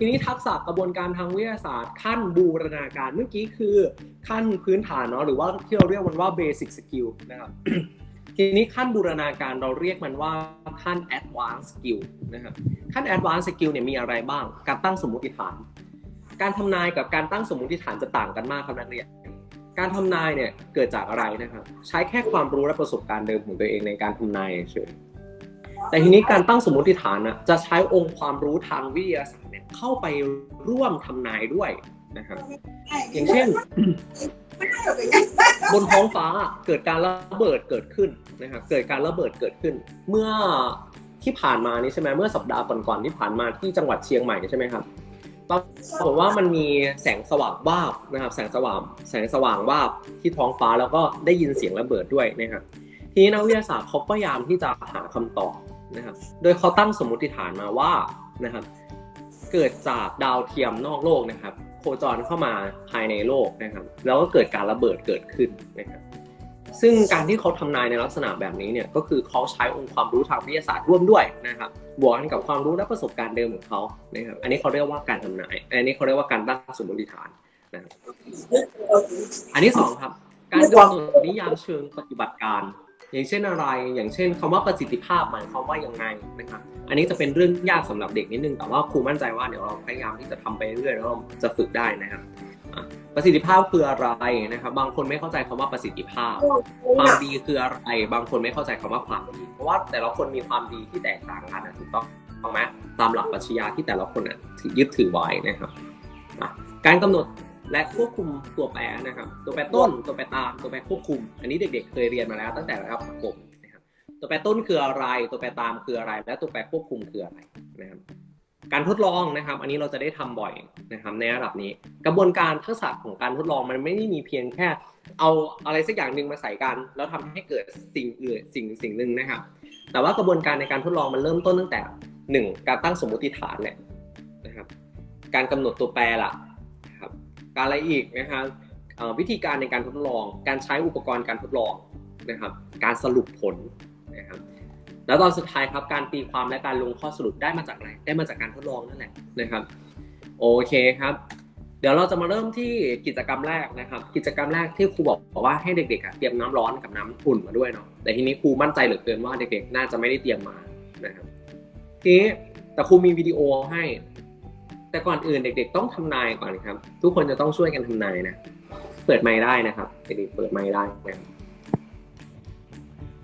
ทีนี้ทักษะกระบวนการทางวิทยาศาสตร์ ขั้นบูรณาการเมื่อกี้คือขั้นพื้นฐานเนาะหรือว่าที่เราเรียกมันว่า basic skill นะครับทีนี้ขั้นบูรณาการเราเรียกมันว่าขั้น advanced skill นะครับขั้น advanced skill เนี่ยมีอะไรบ้าง การตั้งสมมติฐาน การทำนายกับการตั้งสมมติฐานจะต่างกันมากครับนักเรียน การทำนายเนี่ยเกิดจากอะไรนะครับ ใช้แค่ความรู้และประสบการณ์เดิมของตัวเองในการทำนายเฉยแต่ทีนี้การตั้งสมมติฐานนะจะใช้องค์ความรู้ทางวิทยาศาสตร์ เนี่ยเข้าไปร่วมทำนายด้วยนะครับอย่างเช่น บนท้องฟ้าเกิดการระเบิดเกิดขึ้นนะครับเกิดการระเบิดเกิดขึ้น เมื่อที่ผ่านมานี้ใช่ไหมเมื่อสัปดาห์ก่อนๆที่ผ่านมาที่จังหวัดเชียงใหม่ใช่ไหมครับปรากฏว่ามันมีแสงสว่างวาบนะครับ แสงสว่างแสงสว่างวาบที่ท้องฟ้าแล้วก็ได้ยินเสียงระเบิดด้วยนะครับทีนี้นักวิทยาศาสตร์เขาพยายามที่จะหาคำตอบนะครับ โดยเขาตั้งสมมติฐานมาว่านะครับ เกิดจากดาวเทียมนอกโลกนะครับ โคจรเข้ามาภายในโลกนะครับ แล้วก็เกิดการระเบิดเกิดขึ้นนะครับ ซึ่งการที่เขาทำนายในลักษณะแบบนี้เนี่ยก็คือเขาใช้องค์ความรู้ทางวิทยาศาสตร์ร่วมด้วยนะครับบวกกันกับความรู้และประสบการณ์เดิมของเขานะครับ อันนี้เขาเรียกว่าการทำนาย อันนี้เขาเรียกว่าการตั้งสมมติฐานนะครับ อันที่สองครับ การกำหนดนิยามเชิงปฏิบัติการ อย่างเช่นอะไร อย่างเช่นคำว่าประสิทธิภาพหมายความว่ายังไงนะครับ อันนี้จะเป็นเรื่องยากสำหรับเด็กนิดนึง แต่ว่าครูมั่นใจว่าเดี๋ยวเราพยายามที่จะทำไปเรื่อยแล้วเราจะฝึกได้นะครับ ประสิทธิภาพคืออะไรนะครับ บางคนไม่เข้าใจคำว่าประสิทธิภาพ ความดีคืออะไร บางคนไม่เข้าใจคำว่าความดี เพราะว่าแต่ละคนมีความดีที่แตกต่างกันนะถูกต้องถูกไหมตามหลักปรัชญาที่แต่ละคนน่ะยึดถือไว้นะครับการกำหนด และควบคุมตัวแปรนะครับ ตัวแปรต้น ตัวแปรตาม ตัวแปรควบคุม อันนี้เด็กๆ เคยเรียนมาแล้วตั้งแต่ระดับประถมนะครับ ตัวแปรต้นคืออะไร ตัวแปรตามคืออะไร และตัวแปรควบคุมคืออะไรนะครับการทดลองนะครับ อันนี้เราจะได้ทำบ่อยนะครับในระดับนี้ กระบวนการทักษะของการทดลองมันไม่ได้มีเพียงแค่ เอาอะไรสักอย่างหนึ่งมาใส่กัน แล้วทำให้เกิดสิ่งอื่นสิ่งสิ่งหนึ่งนะครับ แต่ว่ากระบวนการในการทดลองมันเริ่มต้นตั้งแต่หนึ่งการตั้งสมมติฐานแหละนะครับ การกำหนดตัวแปรละนะ การอะไรอีกนะครับวิธีการในการทดลอง การใช้อุปกรณ์การทดลองนะครับ การสรุปผลนะครับแล้วตอนสุดท้ายครับการตีความและการลงข้อสรุปได้มาจากอะไรได้มาจากการทดลองนั่นแหละนะครับโอเคครับ เดี๋ยวเราจะมาเริ่มที่กิจกรรมแรกนะครับ กิจกรรมแรกที่ครูบอกว่าให้เด็กๆเตรียมน้ำร้อนกับน้ำอุ่นมาด้วยเนาะแต่ทีนี้ครูมั่นใจเหลือเกินว่าเด็กๆ น่าจะไม่ได้เตรียมมานะครับทีนี้แต่ครูมีวิดีโอให้ แต่ก่อนอื่นเด็ก ๆ ต้องทำนายก่อนครับ ทุกคนจะต้องช่วยกันทำนายนะ เปิดไมค์ได้นะครับเด็กๆเปิดไมค์ได้นะครับ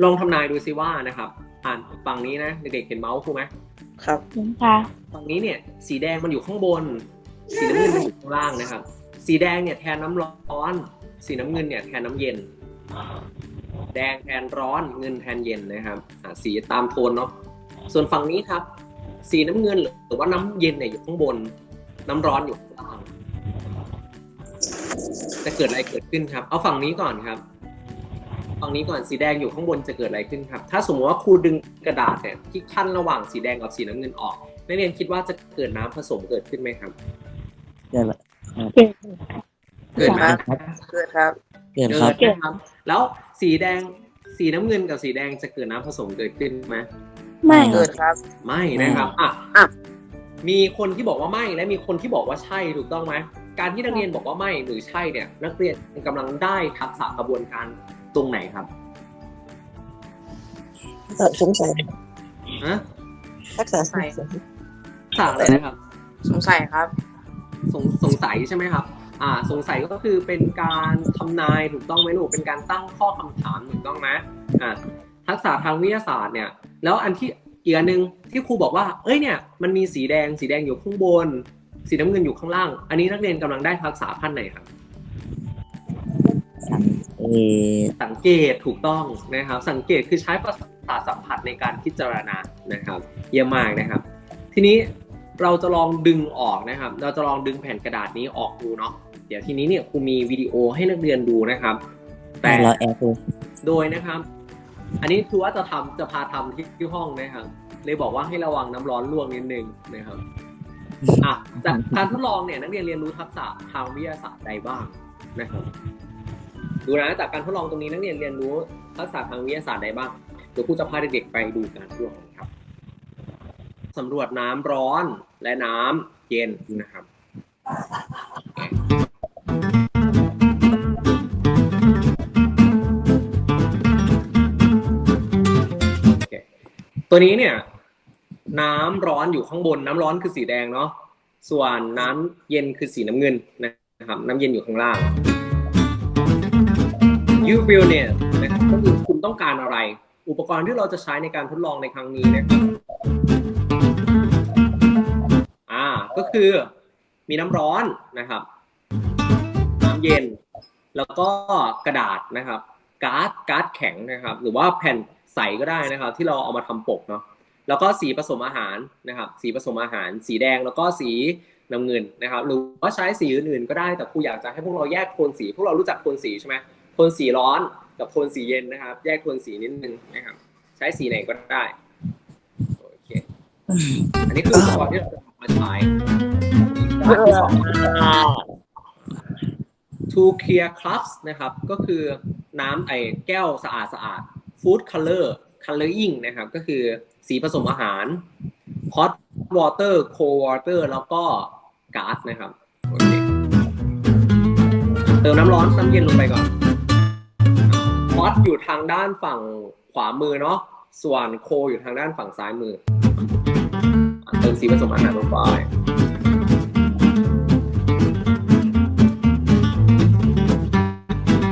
ลองทำนายดูซิว่านะครับ อ่านฝั่งนี้นะเด็กๆเห็นเมาส์ครูไหมครับเห็นค่ะฝั่งนี้เนี่ย สีแดงมันอยู่ข้างบน สีน้ำเงินมันอยู่ข้างล่างนะครับ สีแดงเนี่ยแทนน้ำร้อน สีน้ำเงินเนี่ยแทนน้ำเย็น แดงแทนร้อนเงินแทนเย็นนะครับอ่าสีตามโทนเนาะส่วนฝั่งนี้ครับ สีน้ำเงินหรือว่าน้ำเย็นเนี่ยอยู่ข้างบน น้ำร้อนอยู่ข้างล่างจะเกิดอะไรเกิดขึ้นครับ เอาฝั่งนี้ก่อนครับ ฝั่งนี้ก่อนสีแดงอยู่ข้างบนจะเกิดอะไรขึ้นครับ ถ้าสมมติว่าครูดึงกระดาษเนี่ยที่ขั้นระหว่างสีแดงกับสีน้ำเงินออกนักเรียนคิดว่าจะเกิดน้ำผสมเกิดขึ้นไหมครับเกิดละเก่งเกิดนะเกิดครับเกิดเกิครับดนะครับ แล้วสีแดงสีน้ำเงินกับสีแดงจะเกิดน้ำผสมเกิดขึ้นไหม ไม่เกิดครับ ไม่นะครับอะอะมีคนที่บอกว่าไม่และมีคนที่บอกว่าใช่ถูกต้องไหมการที่นักเรียนบอกว่าไม่หรือใช่เนี่ย นักเรียนกำลังได้ทักษะกระบวนการตรงไหนครับสงสัยฮะทักษะสงสัยทักษะอะไรนะครับ สงสัยครับ สงสงสัยใช่ไหมครับอ่าสงสัยก็คือเป็นการทำนายถูกต้องไหมลูกเป็นการตั้งข้อคำถามถูกต้องไหมอ่าทักษะทางวิทยาศาสตร์เนี่ย แล้วอันที่อีกอันหนึ่งที่ครูบอกว่า เอ้ยเนี่ยมันมีสีแดงสีแดงอยู่ข้างบน สีน้ำเงินอยู่ข้างล่าง อันนี้นักเรียนกำลังได้ทักษะขั้นไหนครับเออสังเกตถูกต้องนะครับ สังเกตคือใช้ประสาทสัมผัสในการพิจารณานะครับ เยี่ยมมากนะครับ ทีนี้เราจะลองดึงออกนะครับ เราจะลองดึงแผ่นกระดาษนี้ออกดูเนาะเดี๋ยวทีนี้เนี่ยครูมีวิดีโอให้นักเรียนดูนะครับ แต่เราแอร์ดูโดยนะครับ อันนี้คือว่าจะทำจะพาทำที่ที่ห้องนะครับเลยบอกว่าให้ระวังน้ำร้อนลวกนิดนึงนะครับอะจากการทดลองเนี่ยนักเรียนเรียนรู้ทักษะทางวิทยาศาสตร์ใดบ้างนะครับ ดูนะจากการทดลองตรงนี้นักเรียนเรียนรู้ทักษะทางวิทยาศาสตร์ใดบ้างเดี๋ยวครูจะพาเด็กๆไปดูการทดลองครับสำรวจน้ำร้อนและน้เย็นนะครับ ตัวนี้เนี่ย น้ำร้อนอยู่ข้างบน น้ำร้อนคือสีแดงเนาะส่วนน้ำเย็นคือสีน้ำเงินนะครับ น้ำเย็นอยู่ข้างล่าง you will need นะครับก็คือคุณต้องการอะไร อุปกรณ์ที่เราจะใช้ในการทดลองในครั้งนี้นะครับอ่าก็คือมีน้ำร้อนนะครับ น้ำเย็น แล้วก็กระดาษนะครับ การ์ดการ์ดแข็งนะครับ หรือว่าแผ่น ใสก็ได้นะครับ ที่เราเอามาทำปกเนาะแล้วก็สีผสมอาหารนะครับ สีผสมอาหาร สีแดงแล้วก็สีน้ำเงินนะครับหรือว่าใช้สีอื่นๆก็ได้แต่ครูอยากจะให้พวกเราแยกโทนสีพวกเรารู้จักโทนสีใช่ไหมโทนสีร้อนกับโทนสีเย็นนะครับ แยกโทนสีนิดนึงนะครับ ใช้สีไหนก็ได้โอเคอันนี้คืออุปกรณ์ที่เราจะมาใช้ด้านที่สอง to clear cups นะครับ ก็คือน้ำไอ้แก้วสะอาดสะอาด food color coloring นะครับ ก็คือสีผสมอาหาร hot water cold water แล้วก็ก๊าซนะครับโอเคเติมน้ำร้อนน้ำเย็นลงไปก่อน hot อยู่ทางด้านฝั่งขวามือเนาะส่วน cold อยู่ทางด้านฝั่งซ้ายมือ เติมสีผสมอาหารลงไป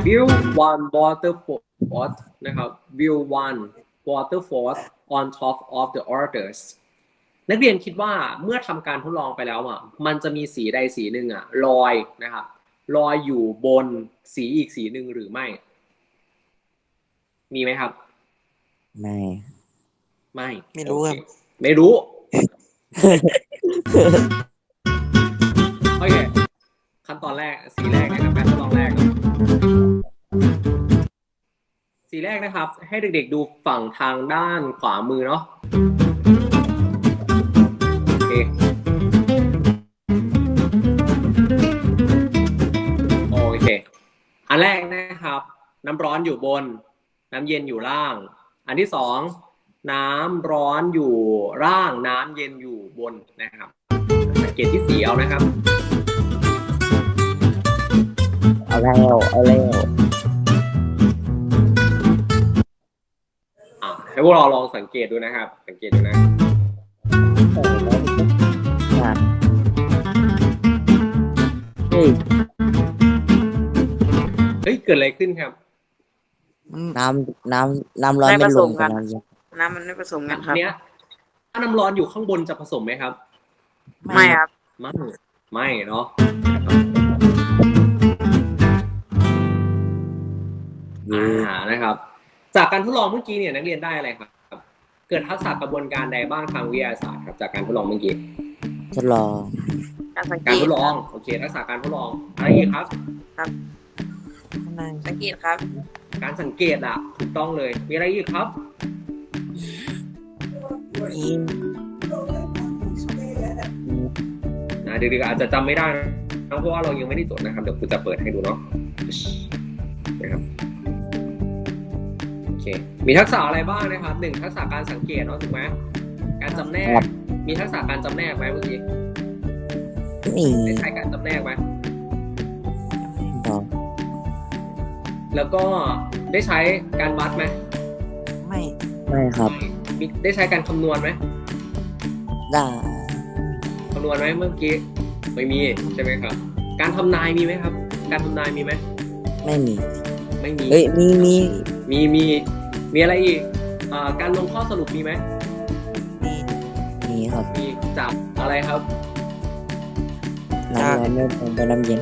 view one waterfall นะครับ view one waterfall on top of the others นักเรียนคิดว่าเมื่อทำการทดลองไปแล้วอะมันจะมีสีใดสีหนึ่งอะลอยนะครับลอยอยู่บนสีอีกสีหนึ่งหรือไม่ มีไหมครับ ไม่ ไม่ ไม่รู้ครับโอเไม่รู้ โอเค ขั้นตอนแรก สีแรกนะครับการทดลองแรกเนอะ สีแรกนะครับ ให้เด็กๆดูฝั่งทางด้านขวามือเนาะโอเคโอเค อันแรกนะครับ น้ำร้อนอยู่บน น้ำเย็นอยู่ล่าง อันที่สองน้ำร้อนอยู่ล่าง น้ำเย็นอยู่บนนะครับสังเกตที่สีเอานะครับ เอาแล้วเอาแล้ว พวกเราลองสังเกตดูนะครับ สังเกตดูนะเฮ้ยเฮ้ยเกิดอะไรขึ้นครับมันน้ำน้ำน้ำร้อนไม่ไม่ผลสงมกักันนน้ำเย็นน้ำมันไม่ผสมกันครับเนี้ยถ้าน้ำร้อนอยู่ข้างบนจะผสมไหมครับ ไม่ครับ ไม่ไม่เนาะ จากการทดลองเมื่อกี้เนี่ยนักเรียนได้อะไรครับ เกิดทักษะกระบวนการใดบ้างทางวิทยาศาสตร์ครับจากการทดลองเมื่อกี้ทดลอง การสังเกการตทดลองโอเคทักษะการทดลองอะไรอีกครับ สังเกตครับ การสังเกตอะถูกต้องเลยมีอะไรอีกครับ นะเด็กๆอาจจะจำไม่ได้นะเพราะว่าเรายังไม่ได้จดนะครับ เดี๋ยวครูจะเปิดให้ดูเนาะนะครับโอ เค มีทักษะอะไรบ้างนะครับหนึ่งทักษะการสังเกตเนาะถูกไหมการจำแนก มีทักษะการจำแนกไหมเมื่อกี้นี่ได้ใช้การจำแนกไหมบอกแล้วก็ได้ใช้การวัดไหมไม่ไม่ครับมีได้ใช้การคำนวณไหมได้คำนวณไหมเมื่อกี้ไม่มีใช่ไหมครับ การทำนายมีไหมครับ การทำนายมีไหมไม่มี ไม่มีเฮ้ยมีมี มีมีมีอะไรอีกอ่าการลงข้อสรุปมีไหมมีมีครับมีจากอะไรครับน้ำร้อนไม่ลงกับน้ำเย็น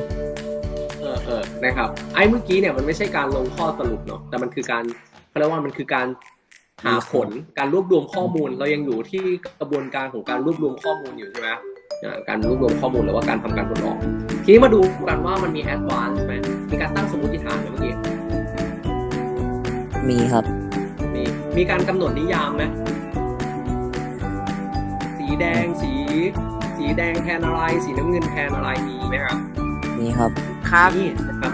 เออเออนะครับ ไอ้เมื่อกี้เนี่ยมันไม่ใช่การลงข้อสรุปเนาะแต่มันคือการเขาเรียกว่ามันคือการหาผลการรวบรวมข้อมูลเรายังอยู่ที่กระบวนการของการรวบรวมข้อมูลอยู่ใช่ไหมอ่าการรวบรวมข้อมูลหรือว่าการทำการทดลอง ทีนี้มาดูกันว่ามันมีแอดวานซ์ไหมมีการตั้งสมมติฐานไหมเมื่อกี้ มีครับ มีมีการกำหนดนิยามไหมสีแดงสี สีแดงแทนอะไร สีน้ำเงินแทนอะไรมีไหมครับมีครับ ครับนี่นะครับ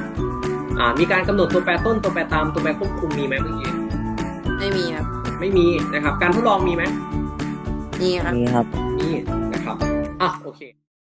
อ่ามีการกำหนดตัวแปรต้นตัวแปรตามตัวแปรควบคุมมีไหมเมื่อกี้ไม่มีครับไม่มีนะครับ การทดลองมีไหมนี่ครับ มีครับ มีนะครับอะโอเค